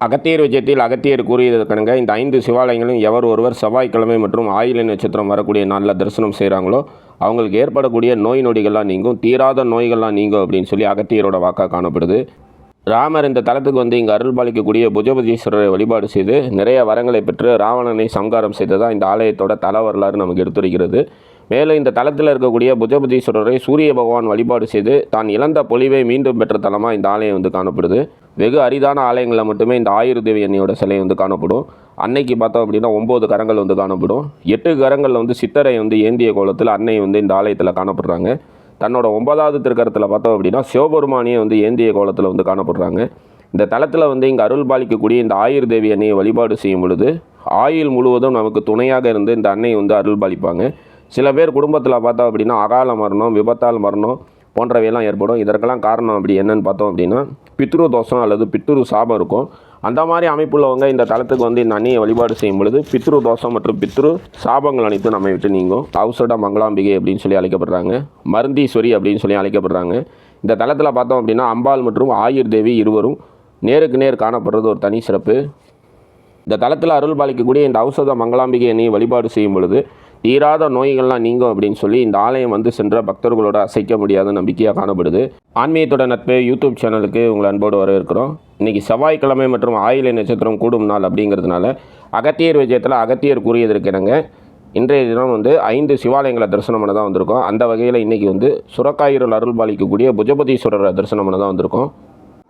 அகத்தியர் விஜயத்தில் அகத்தியர் கூறியதற்கனங்க இந்த ஐந்து சிவாலயங்களும் எவர் ஒருவர் செவ்வாய்க்கிழமை மற்றும் ஆயில நட்சத்திரம் வரக்கூடிய நாளில் தரிசனம் செய்கிறாங்களோ அவங்களுக்கு ஏற்படக்கூடிய நோய் நொடிகள்லாம் நீங்கும் தீராத நோய்கள்லாம் நீங்கும் அப்படின்னு சொல்லி அகத்தியரோட வாக்காக காணப்படுது. ராமர் இந்த தலத்துக்கு வந்து இங்கே அருள் பாலிக்கக்கூடிய புஜபதீஸ்வரரை வழிபாடு செய்து நிறைய வரங்களை பெற்று ராவணனை சம்காரம் செய்ததாக இந்த ஆலயத்தோட தல வரலாறு நமக்கு எடுத்துரைக்கிறது. மேலும் இந்த தலத்தில் இருக்கக்கூடிய புஜபதீஸ்வரரை சூரிய பகவான் வழிபாடு செய்து தான் இழந்த பொலிவை மீண்டும் பெற்ற தலமாக இந்த ஆலயம் வந்து காணப்படுது. வெகு அரிதான ஆலயங்களில் மட்டுமே இந்த ஆயுர்தேவி அன்னையோட சிலை வந்து காணப்படும். அன்னைக்கு பார்த்தோம் அப்படின்னா ஒம்பது கரங்கள் வந்து காணப்படும். எட்டு கரங்களில் வந்து சித்தரை வந்து ஏந்திய கோலத்தில் அன்னை வந்து இந்த ஆலயத்தில் காணப்படுறாங்க. தன்னோட ஒன்பதாவது திருக்கரத்தில் பார்த்தோம் அப்படின்னா சிவபெருமானியை வந்து ஏந்திய கோலத்தில் வந்து காணப்படுறாங்க. இந்த தளத்தில் வந்து இங்கே அருள் பாலிக்கக்கூடிய இந்த ஆயுர் தேவி அன்னையை வழிபாடு செய்யும் பொழுது ஆயுள் முழுவதும் நமக்கு துணையாக இருந்து இந்த அன்னை வந்து அருள் பாலிப்பாங்க. சில பேர் குடும்பத்தில் பார்த்தோம் அப்படின்னா அகால மரணம் விபத்தால் மரணம் போன்றவையெல்லாம் ஏற்படும். இதற்கெல்லாம் காரணம் அப்படி என்னன்னு பார்த்தோம் அப்படின்னா பித்ரு தோஷம் அல்லது பித்ரு சாபம் இருக்கும். அந்த மாதிரி அமைப்புள்ளவங்க இந்த தளத்துக்கு வந்து இந்த அன்னியை வழிபாடு செய்யும் பொழுது பித்ரு தோஷம் மற்றும் பித்ரு சாபங்கள் அனைத்தும் நம்மை விட்டு நீங்கும். ஔசட மங்களாம்பிகை அப்படின்னு சொல்லி அழைக்கப்படுறாங்க. மருந்தீஸ்வரி அப்படின்னு சொல்லி அழைக்கப்படுறாங்க. இந்த தளத்தில் பார்த்தோம் அப்படின்னா அம்பாள் மற்றும் ஆயுர் தேவி இருவரும் நேருக்கு நேர் காணப்படுறது ஒரு தனி சிறப்பு. இந்த தளத்தில் அருள் பாலிக்கக்கூடிய இந்த ஔஷத மங்களாம்பிகை அன்னையை வழிபாடு செய்யும் பொழுது தீராத நோய்கள்லாம் நீங்கும் அப்படின்னு சொல்லி இந்த ஆலயம் வந்து சென்ற பக்தர்களோட அசைக்க முடியாத நம்பிக்கையாக காணப்படுது. ஆன்மீகத்தோட நட்பு யூடியூப் சேனலுக்கு உங்களை அன்போடு வரவேற்கிறோம். இன்றைக்கி செவ்வாய்க்கிழமை மற்றும் ஆயிலை நட்சத்திரம் கூடும் நாள் அப்படிங்கிறதுனால அகத்தியர் விஜயத்தில் அகத்தியர் கூறியதற்கு இணங்க இன்றைய தினம் வந்து ஐந்து சிவாலயங்களை தரிசனம் பண்ண தான் வந்திருக்கோம். அந்த வகையில் இன்றைக்கி வந்து சுரக்காயிரல் அருள் பாலிக்கக்கூடிய புஜபதீஸ்வரரை தரிசனம் பண்ண தான் வந்திருக்கோம்.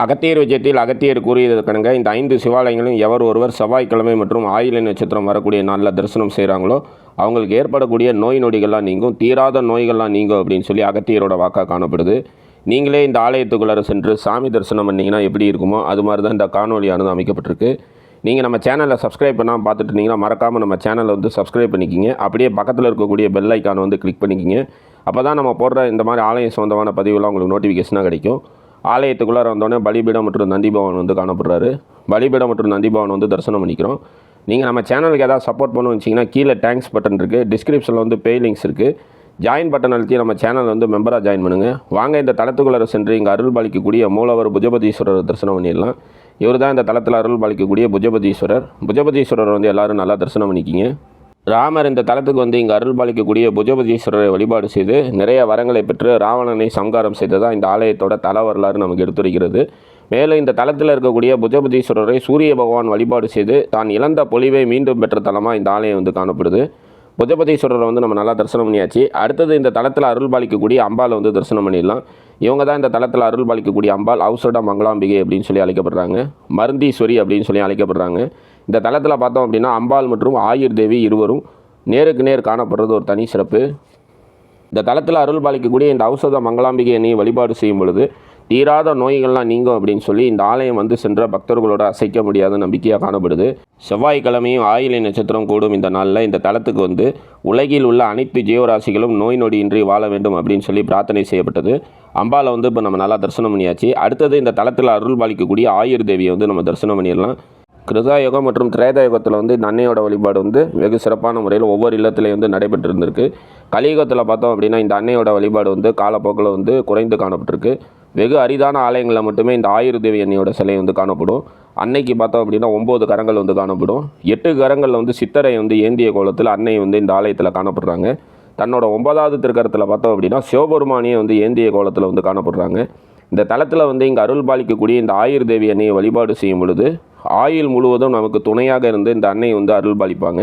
அகத்தியர் விஜயத்தில் அகத்தியர் கூறியதற்கனங்க இந்த ஐந்து சிவாலயங்களும் எவர் ஒருவர் செவ்வாய்க்கிழமை மற்றும் ஆயிலை நட்சத்திரம் வரக்கூடிய நாளில் தரிசனம் செய்கிறாங்களோ அவங்களுக்கு ஏற்படக்கூடிய நோய் நொடிகள்லாம் நீங்கும் தீராத நோய்கள்லாம் நீங்கும் அப்படின்னு சொல்லி அகத்தியரோட வாக்காக காணப்படுது. நீங்களே இந்த ஆலயத்துக்குள்ளார சென்று சாமி தரிசனம் பண்ணிங்கன்னா எப்படி இருக்குமோ அது மாதிரி தான் இந்த காணொலியானது அமைக்கப்பட்டிருக்கு. நீங்கள் நம்ம சேனலை சப்ஸ்கிரைப் பண்ணால் பார்த்துட்டு இருந்தீங்கன்னா மறக்காமல் நம்ம சேனலை வந்து சப்ஸ்கிரைப் பண்ணிக்கிங்க. அப்படியே பக்கத்தில் இருக்கக்கூடிய பெல் ஐக்கானை வந்து கிளிக் பண்ணிக்கிங்க. அப்போ தான் நம்ம போடுற இந்த மாதிரி ஆலயம் சொந்தமான பதிவுலாம் உங்களுக்கு நோட்டிஃபிகேஷனாக கிடைக்கும். ஆலயத்துக்குள்ளார வந்தோடனே பலிபீடம் மற்றும் நந்திபவன் வந்து காணப்படுறாரு. பலிபீடம் மற்றும் நந்திபவன் வந்து தரிசனம் பண்ணிக்கிறோம். நீங்கள் நம்ம சேனலுக்கு ஏதாவது சப்போர்ட் பண்ண கீழே தேங்க்ஸ் பட்டன் இருக்குது டிஸ்கிரிப்ஷனில் வந்து பே லிங்க்ஸ் இருக்குது ஜாயின் பட்டன் அழுத்தி நம்ம சேனல் வந்து மெம்பராக ஜாயின் பண்ணுங்கள் வாங்க இந்த தளத்துக்குள்ளே சென்று இங்கே அருள் பாலிக்கக்கூடிய மூலவர் புஜபதீஸ்வரர் தரிசனம் பண்ணிடலாம். இவர் தான் இந்த தளத்தில் அருள் பாலிக்கக்கூடிய புஜபதீஸ்வரர். புஜபதீஸ்வரர் வந்து எல்லோரும் நல்லா தரிசனம் பண்ணிக்கிங்க. ராமர் இந்த தளத்துக்கு வந்து இங்கே அருள் பாலிக்கக்கூடிய புஜபதீஸ்வரரை வழிபாடு செய்து நிறைய வரங்களை பெற்று ராவணனை சம்காரம் செய்ததாக இந்த ஆலயத்தோட தல வரலாறு நமக்கு எடுத்துரைக்கிறது. மேலும் இந்த தலத்தில் இருக்கக்கூடிய புஜபதீஸ்வரரை சூரிய பகவான் வழிபாடு செய்து தான் இழந்த பொலிவை மீண்டும் பெற்ற தலமாக இந்த ஆலயம் வந்து காணப்படுது. புஜபதீஸ்வரரை வந்து நம்ம நல்லா தரிசனம் பண்ணியாச்சு. அடுத்தது இந்த தலத்தில் அருள் பாலிக்கக்கூடிய அம்பாளை வந்து தரிசனம் பண்ணிடலாம். இவங்க தான் இந்த தலத்தில் அருள் பாலிக்கக்கூடிய அம்பாள் ஔசட மங்களாம்பிகை அப்படின்னு சொல்லி அழைக்கப்படுறாங்க. மருந்தீஸ்வரி அப்படின்னு சொல்லி அழைக்கப்படுறாங்க. இந்த தலத்தில் பார்த்தோம் அப்படின்னா அம்பாள் மற்றும் ஆயுர் தேவி இருவரும் நேருக்கு நேர் காணப்படுறது ஒரு தனி சிறப்பு. இந்த தலத்தில் அருள் பாலிக்கக்கூடிய இந்த ஔஷத மங்களாம்பிகை அன்னையை வழிபாடு செய்யும் பொழுது தீராத நோய்கள்லாம் நீங்கும் அப்படின்னு சொல்லி இந்த ஆலயம் வந்து சென்ற பக்தர்களோட அசைக்க முடியாத நம்பிக்கையாக காணப்படுது. செவ்வாய்க்கிழமையும் ஆயிலை நட்சத்திரம் கூடும் இந்த நாளில். இந்த தலத்துக்கு வந்து உலகில் உள்ள அனைத்து ஜீவராசிகளும் நோய் நொடியின்றி வாழ வேண்டும் அப்படின்னு சொல்லி பிரார்த்தனை செய்யப்பட்டது. அம்பாவில் வந்து இப்போ நம்ம நல்லா தரிசனம் பண்ணியாச்சு. அடுத்தது இந்த தலத்தில் அருள் பாலிக்கக்கூடிய ஆயுர் தேவியை வந்து நம்ம தரிசனம் பண்ணிடலாம். கிருதாயுகம் மற்றும் திரேதாயுகத்தில் வந்து இந்த அன்னையோட வழிபாடு வந்து வெகு சிறப்பான முறையில் ஒவ்வொரு இல்லத்துலேயும் வந்து நடைபெற்று இருந்திருக்கு கலியுகத்தில் பார்த்தோம் அப்படின்னா இந்த அன்னையோட வழிபாடு வந்து காலப்போக்கில் வந்து குறைந்து காணப்பட்டிருக்கு. வெகு அரிதான ஆலயங்களில் மட்டுமே இந்த ஆயுர் தேவி அன்னையோட சிலை வந்து காணப்படும். அன்னைக்கு பார்த்தோம் அப்படின்னா ஒம்பது கரங்கள் வந்து காணப்படும். எட்டு கரங்களில் வந்து சித்தரை வந்து ஏந்திய கோலத்தில் அன்னை வந்து இந்த ஆலயத்தில் காணப்படுறாங்க. தன்னோட ஒன்பதாவது திருக்கரத்தில் பார்த்தோம் அப்படின்னா சிவபெருமானியை வந்து ஏந்திய கோலத்தில் வந்து காணப்படுறாங்க. இந்த தளத்தில் வந்து இங்கே அருள் பாலிக்கக்கூடிய இந்த ஆயுர் தேவி அன்னையை வழிபாடு செய்யும் பொழுது ஆயுள் முழுவதும் நமக்கு துணையாக இருந்து இந்த அன்னை வந்து அருள் பாலிப்பாங்க.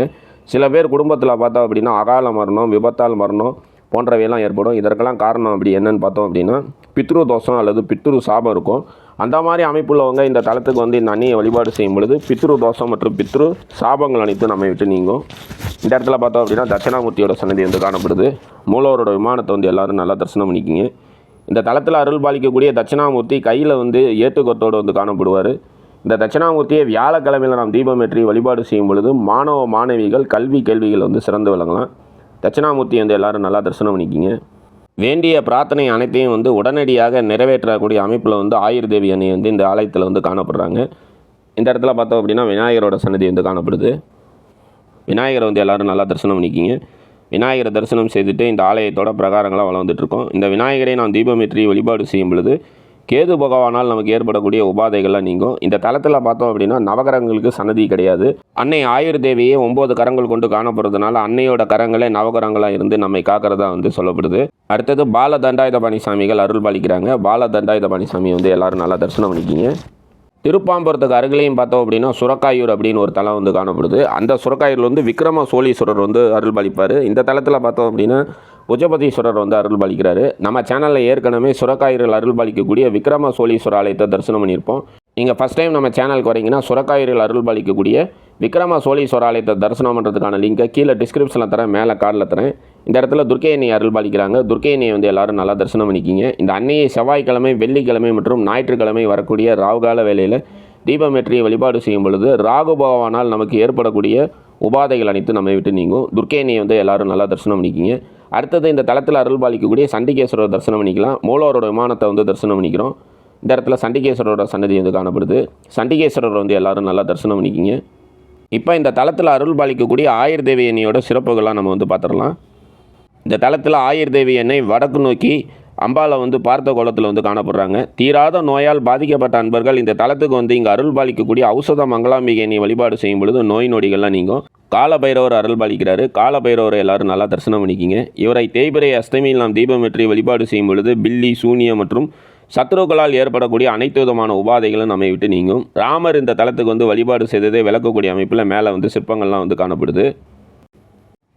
சில பேர் குடும்பத்தில் பார்த்தோம் அப்படின்னா அகால மரணம் விபத்தால் மரணம் போன்றவையெல்லாம் ஏற்படும். இதற்கெல்லாம் காரணம் அப்படி என்னன்னு பார்த்தோம் அப்படின்னா பித்ரு தோஷம் அல்லது பித்ரு சாபம் இருக்கும். அந்த மாதிரி அமைப்புள்ளவங்க இந்த தளத்துக்கு வந்து இந்த அன்னையை வழிபாடு செய்யும் பொழுது பித்ரு தோஷம் மற்றும் பித்ரு சாபங்கள் அனைத்தும் நம்மை விட்டு நீங்கும். இந்த இடத்துல பார்த்தோம் அப்படின்னா தட்சிணாமூர்த்தியோட சன்னதி வந்து காணப்படுது. மூலவரோட விமானத்தை வந்து எல்லாரும் நல்லா தரிசனம் பண்ணிக்கிங்க. இந்த தளத்தில் அருள் பாலிக்கக்கூடிய தட்சிணாமூர்த்தி கையில் வந்து ஏட்டுக்கொத்தோடு வந்து காணப்படுவார். இந்த தட்சிணாமூர்த்தியை வியாழக்கிழமையில் நாம் தீபம் ஏற்றி வழிபாடு செய்யும் பொழுது மாணவ மாணவிகள் கல்வி கேள்விகள் வந்து சிறந்து விளங்கலாம். தட்சிணாமூர்த்தி வந்து எல்லோரும் நல்லா தரிசனம் பண்ணிக்கிங்க. வேண்டிய பிரார்த்தனை அனைத்தையும் வந்து உடனடியாக நிறைவேற்றக்கூடிய அமைப்பில் வந்து ஆயுர் தேவி அணி வந்து இந்த ஆலயத்தில் வந்து காணப்படுறாங்க. இந்த இடத்துல பார்த்தோம் அப்படின்னா விநாயகரோட சன்னதி வந்து காணப்படுது. விநாயகரை வந்து எல்லாரும் நல்லா தரிசனம் பண்ணிக்கிங்க. விநாயகரை தரிசனம் செய்துட்டு இந்த ஆலயத்தோட பிரகாரங்களாக வளர்ந்துட்டுருக்கோம் இந்த விநாயகரை நாம் தீபமேற்றி வழிபாடு செய்யும் பொழுது கேது பகவானால் நமக்கு ஏற்படக்கூடிய உபாதைகள்லாம் நீங்கும். இந்த தளத்தில் பார்த்தோம் அப்படின்னா நவகரங்களுக்கு சன்னதி கிடையாது. அன்னை ஆயுர் தேவியே ஒம்பது கரங்கள் கொண்டு காணப்படுறதுனால அன்னையோட கரங்களே நவகரங்களாக இருந்து நம்மை காக்கிறதா வந்து சொல்லப்படுது. அடுத்தது பால தண்டாயுதபாணி சாமிகள் அருள் பாலிக்கிறாங்க பால தண்டாயுதபாணி சாமி வந்து எல்லாரும் நல்லா தரிசனம் பண்ணிக்கிங்க. திருப்பாம்பரத்துக்கு அருகிலையும் பார்த்தோம் அப்படின்னா சுரக்காயூர் அப்படின்னு ஒரு தலம் வந்து காணப்படுது. அந்த சுரக்காயூரில் வந்து விக்ரம சோழீஸ்வரர் வந்து அருள் பாலிப்பார் இந்த தலத்தில் பார்த்தோம் அப்படின்னா உஜபதீஸ்வரர் வந்து அருள் பாலிக்கிறாரு நம்ம சேனலில் ஏற்கனவே சுரக்காயூரில் அருள் பாலிக்கக்கூடிய விக்ரம சோழீஸ்வர ஆலயத்தை தரிசனம் பண்ணியிருப்போம். நீங்கள் ஃபஸ்ட் டைம் நம்ம சேனலுக்கு வரீங்கன்னா சுரக்காயூரில் அருள் பாலிக்கக்கூடிய விக்ரம சோழீஸ்வர ஆலயத்தை தரிசனம் பண்ணுறதுக்கான லிங்கை கீழே டிஸ்கிரிப்ஷனில் தரேன் மேலே கார்டில் தரேன். இந்த இடத்துல துர்க்கை எண்ணெய் அருள் பாலிக்கிறாங்க துர்க்கை அன்னையை வந்து எல்லாரும் நல்லா தரிசனம் பண்ணிக்கிங்க. இந்த அன்னையை செவ்வாய்க்கிழமை வெள்ளிக்கிழமை மற்றும் ஞாயிற்றுக்கிழமை வரக்கூடிய ராகுகால வேலையில் தீபமேற்றியை வழிபாடு செய்யும் பொழுது ராகு பகவானால் நமக்கு ஏற்படக்கூடிய உபாதைகள் அனைத்து நம்மை விட்டு நீங்கும். துர்க்கை அன்னையை வந்து எல்லாரும் நல்லா தரிசனம் பண்ணிக்கிங்க. அடுத்தது இந்த தளத்தில் அருள் பாலிக்கக்கூடிய சண்டிகேஸ்வரர் தரிசனம் பண்ணிக்கலாம். மூலவரோட விமானத்தை வந்து தரிசனம் பண்ணிக்கிறோம். இந்த இடத்துல சண்டிகேஸ்வரரோட சன்னதி வந்து காணப்படுது. சண்டிகேஸ்வரர் வந்து எல்லாரும் நல்லா தரிசனம் பண்ணிக்கிங்க. இப்போ இந்த தளத்தில் அருள் பாலிக்கக்கூடிய ஆயுர் தேவி எண்ணியோட சிறப்புகள்லாம் நம்ம வந்து பார்த்துடலாம். இந்த தளத்தில் ஆயுர் தேவி எண்ணெய் வடக்கு நோக்கி அம்பாலை வந்து பார்த்த கோலத்தில் வந்து காணப்படுறாங்க. தீராத நோயால் பாதிக்கப்பட்ட அன்பர்கள் இந்த தளத்துக்கு வந்து இங்கே அருள் பாலிக்கக்கூடிய ஔஷத மங்களாம்பிகை வழிபாடு செய்யும் பொழுது நோய் நொடிகள்லாம் நீங்கும். காலபைரவர் அருள் பாலிக்கிறாரு காலபைரவரை எல்லாரும் நல்லா தரிசனம் பண்ணிக்கிங்க. இவரை தேய்பிரை அஷ்டமியில் நாம் தீபம் வெற்றி வழிபாடு செய்யும் பொழுது பில்லி சூனியம் மற்றும் சத்ருக்களால் ஏற்படக்கூடிய அனைத்து விதமான உபாதைகளும் நம்மை விட்டு நீங்கும். ராமர் இந்த தலத்துக்கு வந்து வழிபாடு செய்ததை விளக்கக்கூடிய அமைப்பில் மேலே வந்து சிற்பங்கள்லாம் வந்து காணப்படுது.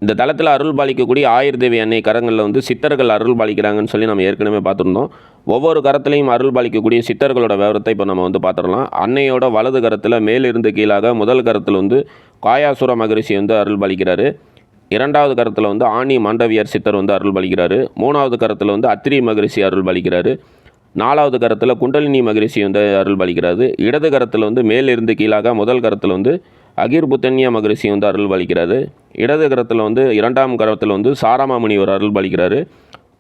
இந்த தளத்தில் அருள் பாலிக்கக்கூடிய ஆயுர் தேவி அன்னை கரங்களில் வந்து சித்தர்கள் அருள் பாலிக்கிறாங்கன்னு சொல்லி நம்ம ஏற்கனவே பார்த்துருந்தோம். ஒவ்வொரு கரத்துலையும் அருள் பாலிக்கக்கூடிய சித்தர்களோட விவரத்தை இப்போ நம்ம வந்து பார்த்துடலாம். அன்னையோட வலது கரத்தில் மேலிருந்து கீழாக முதல் கரத்தில் வந்து காயாசுர மகரிஷி வந்து அருள் பாலிக்கிறாரு. இரண்டாவது கரத்தில் வந்து ஆணி மாண்டவியர் சித்தர் வந்து அருள் பலிக்கிறாரு. மூணாவது கரத்தில் வந்து அத்திரி மகரிஷி அருள் பலிக்கிறாரு. நாலாவது கரத்தில் குண்டலினி மகரிஷி வந்து அருள் பலிக்கிறாரு. இடது கரத்தில் வந்து மேலிருந்து கீழாக முதல் கரத்தில் வந்து அகிர் புத்தன்யா மகரிஷி வந்து அருள் பாலிக்கிறாரு. இடது கரத்தில் வந்து இரண்டாம் கரத்தில் வந்து சாராமாமணி ஒரு அருள் பாலிக்கிறாரு.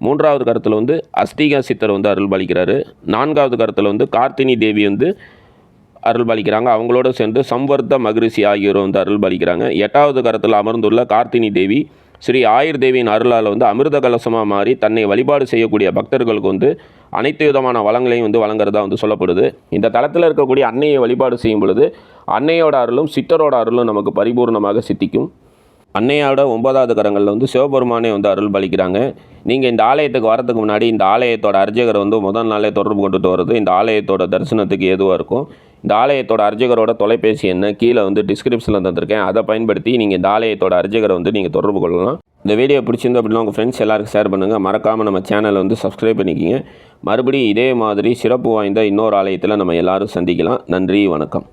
மூன்றாவது கரத்தில் வந்து அஸ்திகா சித்தர் வந்து அருள் பாலிக்கிறாரு. நான்காவது கரத்தில் வந்து கார்த்தினி தேவி வந்து அருள் பாலிக்கிறாங்க. அவங்களோட சேர்ந்து சம்வர்த்த மகரிஷி ஆகியோர் வந்து அருள் பாலிக்கிறாங்க. எட்டாவது கரத்தில் அமர்ந்துள்ள கார்த்தினி தேவி ஸ்ரீ ஆயுர் தேவியின் அருளால் வந்து அமிர்த கலசமாக மாறி தன்னை வழிபாடு செய்யக்கூடிய பக்தர்களுக்கு வந்து அனைத்து விதமான வளங்களையும் வந்து வழங்குறதா வந்து சொல்லப்படுது. இந்த தளத்தில் இருக்கக்கூடிய அன்னையை வழிபாடு செய்யும் பொழுது அன்னையோட அருளும் சித்தரோட அருளும் நமக்கு பரிபூர்ணமாக சித்திக்கும். அன்னையோட ஒன்பதாவது கரங்களில் வந்து சிவபெருமானே வந்து அருள் பலிக்கிறாங்க. நீங்கள் இந்த ஆலயத்துக்கு வரதுக்கு முன்னாடி இந்த ஆலயத்தோட அர்ச்சகரை வந்து முதல் நாளே தொடர்பு கொண்டுட்டு வர்றது இந்த ஆலயத்தோட தரிசனத்துக்கு ஏதுவாக இருக்கும். இந்த ஆலயத்தோட அர்ச்சகரோட தொலைபேசி என்ன கீழே வந்து டிஸ்கிரிப்ஷனில் தந்திருக்கேன். அதை பயன்படுத்தி நீங்கள் இந்த ஆலயத்தோட அர்ச்சகரை வந்து நீங்கள் தொடர்பு கொள்ளலாம். இந்த வீடியோ பிடிச்சிருந்து அப்படின்னா உங்கள் ஃப்ரெண்ட்ஸ் எல்லாருக்கும் ஷேர் பண்ணுங்கள் மறக்காமல் நம்ம சேனலை வந்து சப்ஸ்கிரைப் பண்ணிக்கிங்க. மறுபடியும் இதே மாதிரி சிறப்பு வாய்ந்த இன்னொரு ஆலயத்தில் நம்ம எல்லாரும் சந்திக்கலாம். நன்றி வணக்கம்.